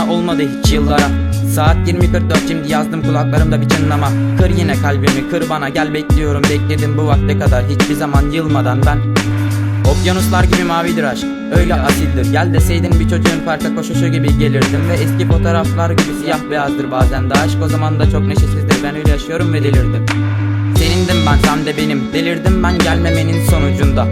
bana olmadı hiç yıllara. Saat 20.44 şimdi yazdım kulaklarımda bir çınlama. Kır yine kalbimi kır bana gel bekliyorum. Bekledim bu vakte kadar hiçbir zaman yılmadan ben. Okyanuslar gibi mavidir aşk Öyle asildir. Gel deseydin bir çocuğun parka koşuşu gibi gelirdim. Ve eski fotoğraflar gibi siyah beyazdır bazen de. Aşk o zaman da çok neşesizdir Ben öyle yaşıyorum ve delirdim. Senindim ben sen de benim. Delirdim ben gelmemenin sonucunda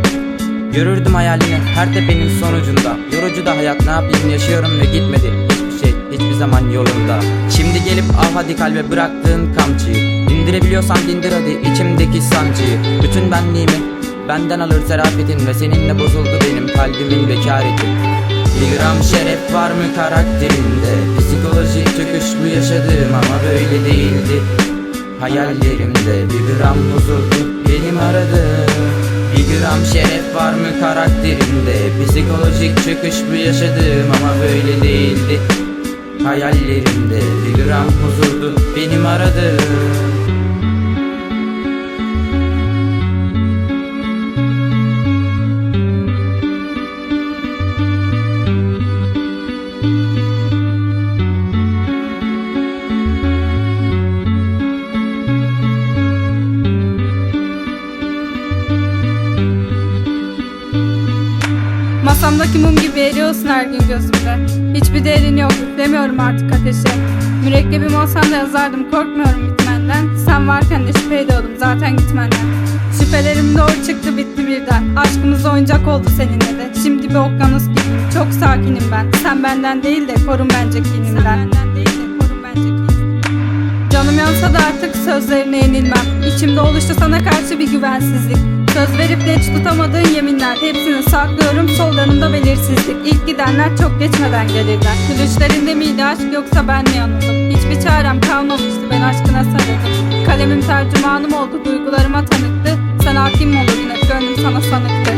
Yürürdüm hayalini her tepenin sonucunda. Yorucu da hayat ne yapayım? Yaşıyorum ve gitmedi Hiçbir şey hiçbir zaman yolunda. Şimdi gelip ah hadi kalbe bıraktığın kamçıyı. İndirebiliyorsan dindir hadi içimdeki sancıyı. Bütün benliğimi benden alır serafetin Ve seninle bozuldu benim kalbimin bekareti. Bir gram şeref var mı karakterinde Psikolojik çöküş bu yaşadığım ama böyle değildi. Hayallerimde bir gram huzurdu benim aradığım Bir gram şeref var mı karakterimde? Psikolojik çöküş bu yaşadığım ama böyle değildi. Hayallerimde bir gram huzurdu benim aradığım Masamdaki mum gibi eriyorsun her gün gözümde. Hiçbir değerin yok üflemiyorum artık ateşe. Mürekkebim olsan da yazardım korkmuyorum bitmenden. Sen varken de şüphe ediyordum zaten gitmenden. Şüphelerim doğru çıktı bitti birden. Aşkımız oyuncak oldu seninle de. Şimdi bir okyanus gibiyim çok sakinim ben. Sen benden değil de korun bence kinimden. Sen benden değil de Canım yansa da artık sözlerine yenilmem. İçimde oluştu sana karşı bir güvensizlik. Söz verip de hiç tutamadığın yeminler. Hepsini saklıyorum sol yanımda belirsizlik. İlk gidenler çok geçmeden gelirler. Gülüşlerinde miydi aşk yoksa ben mi yanıldım? Hiçbir çarem kalmamıştı ben aşkına sarıldım. Kalemim tercümanım oldu duygularıma tanıktı. Sen hakim olurdun hep gönlüm sana sanırdı